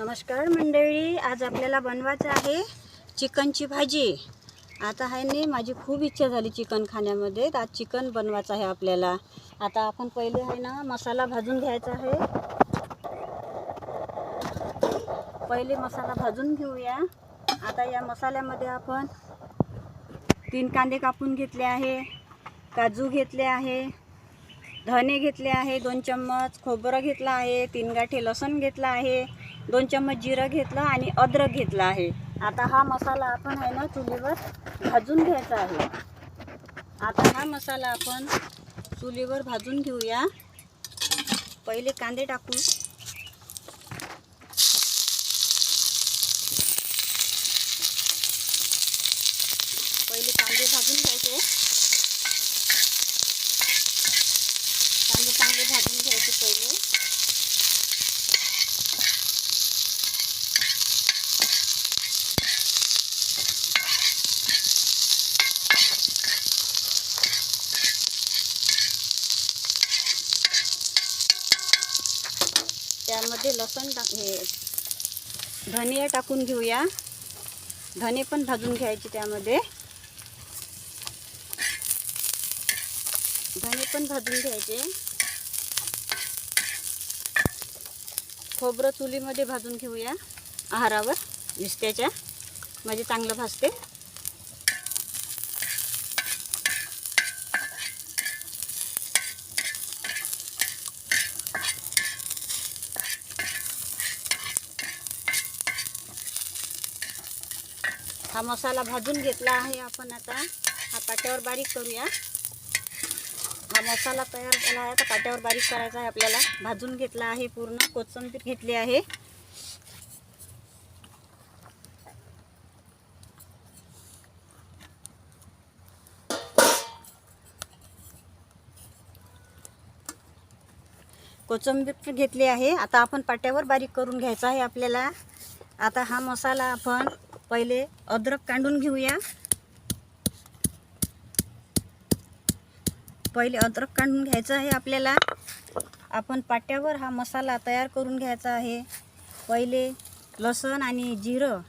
नमस्कार मंडळी आज आपल्याला बनवायचं आहे चिकनची भाजी. आता आहे नाही माझी खूप इच्छा झाली चिकन खाण्यामध्ये तर आज चिकन बनवायचं आहे आपल्याला. आता आपण पहिले आहे ना मसाला भाजून घ्यायचा आहे. पहिले मसाला भाजून घेऊया. आता या मसाल्यामध्ये आपण तीन कांदे कापून घेतले आहे काजू घेतले आहे धने घेतले आहे दोन चम्मच खोबरं घेतलं आहे तीन गाठी लसूण घेतला आहे. दोन चम्मच जिरं घेतलं आणि अद्रक घेतला आहे. आता हा मसाला आपण आहे ना चुलीवर भाजून घ्यायचा आहे. आता हा मसाला आपण चुलीवर भाजून घेऊया. पहिले कांदे टाकू. पहिले कांदे भाजून घ्यायचे. कांदे चांगले भाजून घ्यायचे पहिले. आपण टाक हे धने टाकून घेऊया. धने पण भाजून घ्यायचे त्यामध्ये. धने पण भाजून घ्यायचे. खोबरं चुलीमध्ये भाजून घेऊया आहारावर विस्त्याच्या म्हणजे चांगलं भाजते. हा मसाला भाजून घेतला आहे आपण आता. हा पाट्यावर बारीक करूया. हा मसाला तयार झाला आहे. तर पाट्यावर बारीक करायचा आहे आपल्याला. भाजून घेतला आहे पूर्ण. कोथिंबीर घेतली आहे. कोथिंबीर घेतली आहे. आता आपण पाट्यावर बारीक करून घ्यायचा आहे आपल्याला. आता हा मसाला आपण पहिले अद्रक काढून घेऊया. पहिले अद्रक काढून घ्यायचं आहे आपल्याला. आपण पाट्यावर हा मसाला तयार करून घ्यायचा आहे. पहिले लसण आणि जिरं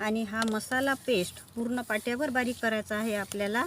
आणि हा मसाला पेस्ट पूर्ण पाट्यावर बारीक करायचा आहे आपल्याला.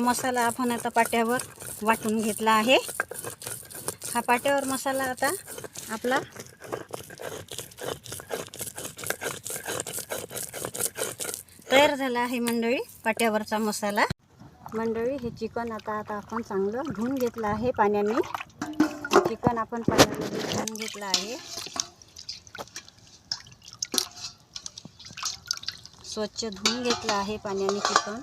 मसाला आपण आता पाट्यावर वाटून घेतला आहे. हा पाट्यावर मसाला आता आपला तयार झाला आहे मंडळी पाट्यावरचा मसाला. मंडळी हे चिकन आता आता आपण चांगलं धुवून घेतलं आहे पाण्याने. चिकन आपण पाण्यामध्ये धुवून घेतलं आहे. स्वच्छ धुवून घेतलं आहे पाण्याने चिकन.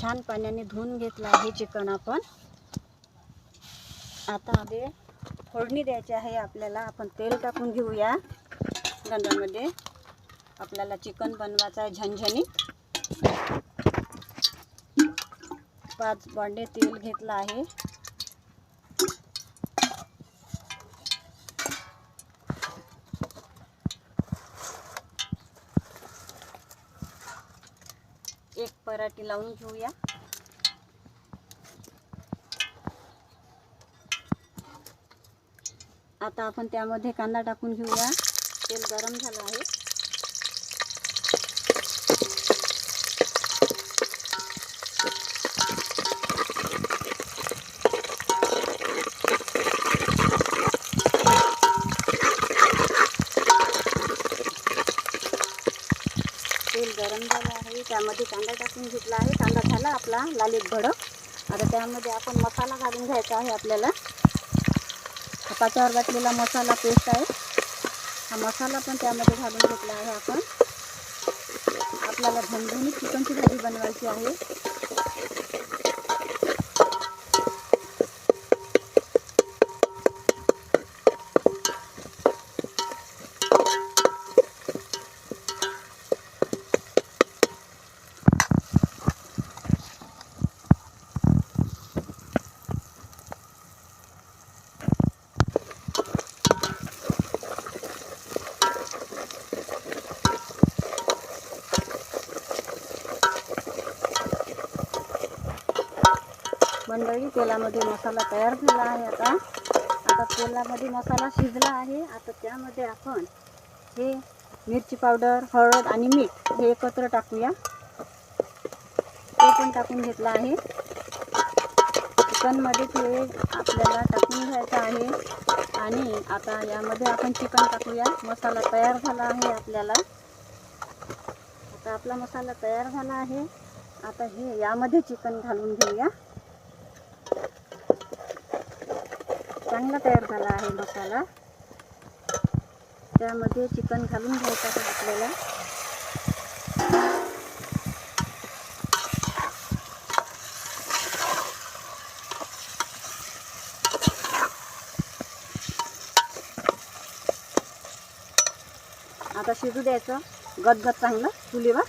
छान पाण्याने धुवून घेतलं आहे चिकन आपण. आता आधी फोडणी द्यायची आहे आपल्याला. आपण तेल टाकून घेऊया. गंधामध्ये आपल्याला चिकन बनवायचं आहे झणझणीत. पाच बांडे तेल घेतलं आहे एक पराठी लावून घेऊया. आता आपण त्यामध्ये कांदा टाकून घेऊया. तेल गरम झालं आहे. तेल गरम झालं आहे. त्यामध्ये कांदा टाकून घेतला आहे. कांदा झाला आपला लाल एक भडक आता त्यामध्ये आपण मसाला घालून घ्यायचा आहे आपल्याला. हा पाच्यावर घातलेला मसाला पेस्ट आहे. हा मसाला पण त्यामध्ये घालून घेतला आहे आपण. आपल्याला झणझणीत चिकनची भाजी बनवायची आहे. मंडळी तेलामध्ये मसाला तयार झाला आहे आता. आता तेलामध्ये मसाला शिजला आहे. आता त्यामध्ये आपण हे मिरची पावडर हळद आणि मीठ हे एकत्र टाकूया. ते पण टाकून घेतलं आहे. चिकनमध्ये ते आपल्याला टाकून घ्यायचं आहे. आणि आता यामध्ये आपण चिकन टाकूया. मसाला तयार झाला आहे आपल्याला. आता आपला मसाला तयार झाला आहे. आता हे यामध्ये चिकन घालून घेऊया. चांगला तयार झाला आहे मसाला. त्यामध्ये चिकन घालून घ्यायचं आहे आपल्याला. आता शिजू द्यायचं. गदगद चांगलं चुलीवर.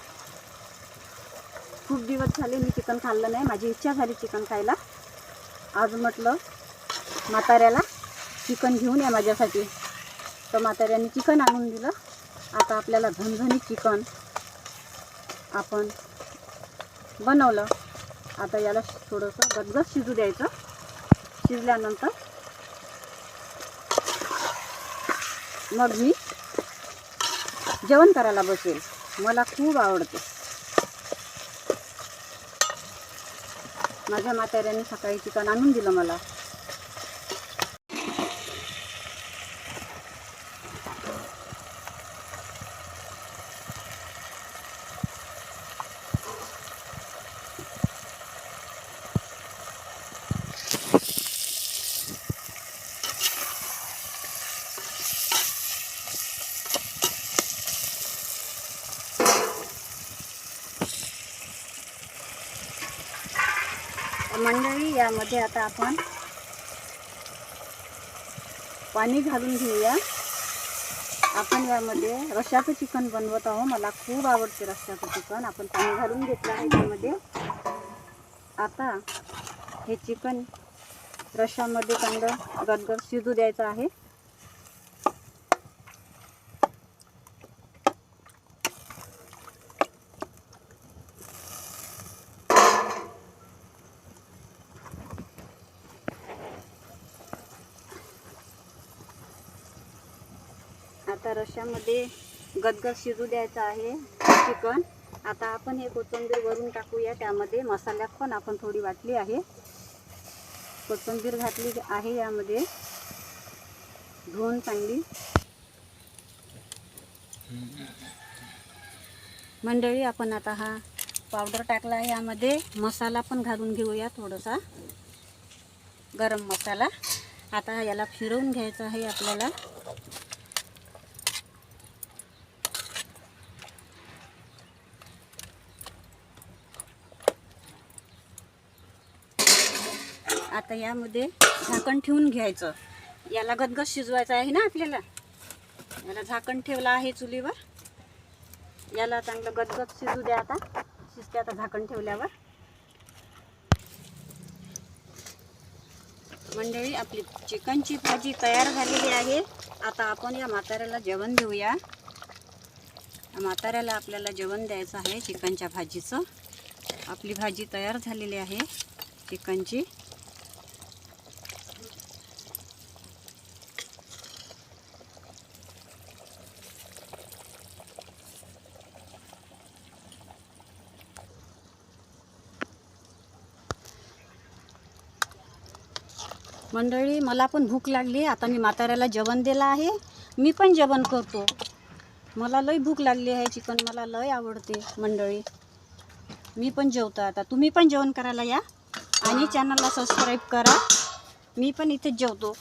खूप दिवस झाले मी चिकन खाल्लं नाही. माझी इच्छा झाली चिकन खायला. आज म्हटलं म्हाताऱ्याला चिकन घेऊन या माझ्यासाठी. तर म्हाताऱ्याने चिकन आणून दिलं. आता आपल्याला झणझणी चिकन आपण बनवलं. आता याला थोडंसं गदगद शिजू द्यायचं. शिजल्यानंतर मग मी जेवण करायला बसेल. मला खूप आवडते. माझ्या म्हाताऱ्याने सकाळी चिकन आणून दिलं मला. मंडळी यामध्ये आता आपण पाणी घालून घेऊया. आपण यामध्ये रश्याचं चिकन बनवत आहोत. मला खूप आवडते रश्याचं चिकन. आपण पाणी घालून घेतलं आहे त्यामध्ये. आता हे चिकन रश्यामध्ये चांगलं गदगद शिजू द्यायचं आहे. अशामध्ये गदगद शिजू द्यायचं आहे चिकन. आता आपण हे कोथिंबीर वरून टाकूया. त्यामध्ये मसाल्यात पण आपण थोडी वाटली आहे. कोथिंबीर घातली आहे यामध्ये. धुवून चांगली. मंडळी आपण आता हा पावडर टाकला आहे यामध्ये. मसाला पण घालून घेऊया थोडासा. गरम मसाला. आता याला फिरवून घ्यायचं आहे आपल्याला. आता यामध्ये झाकण ठेवून घ्यायचं. याला गदगद शिजवायचं आहे ना आपल्याला? याला झाकण ठेवलं आहे चुलीवर. याला चांगलं गदगद शिजू द्या आता. शिजते आता झाकण ठेवल्यावर. मंडळी आपली चिकनची भाजी तयार झालेली आहे. आता आपण या म्हाताऱ्याला जेवण देऊया. म्हाताऱ्याला आपल्याला जेवण द्यायचं आहे चिकनच्या भाजीचं. आपली भाजी तयार झालेली आहे चिकनची. मंडळी मला पण भूक लागली. आता मी म्हाताऱ्याला जेवण दिलं आहे. मी पण जेवण करतो. मला लय भूक लागली आहे चिकन. मला लय आवडते मंडळी. मी पण जेवतो आता. तुम्ही पण जेवण करायला या आणि चॅनलला सबस्क्राईब करा. मी पण इथेच जेवतो.